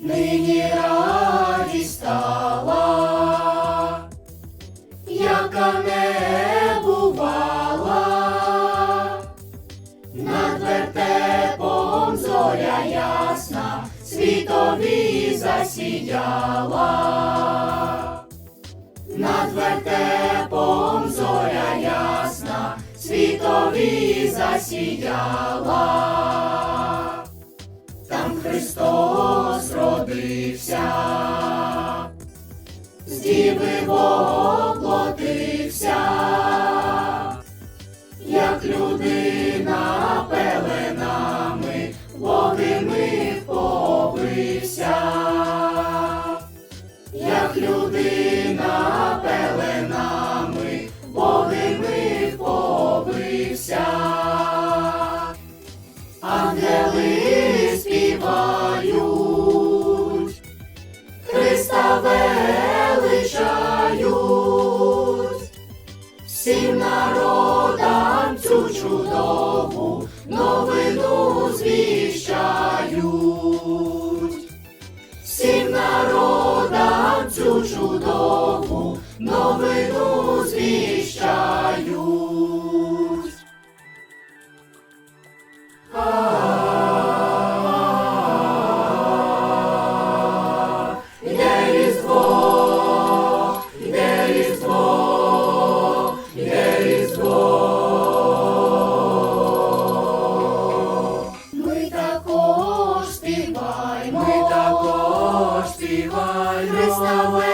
нині радість стала, яка не бувала, над вертепом зоря ясна, світові засіяла, над вертепом зоря ясна, світові засіяла. Там Христос чудову новину звіщають, всім народам цю чудову новину також співаємо, Христа величаємо, Христа величаємо.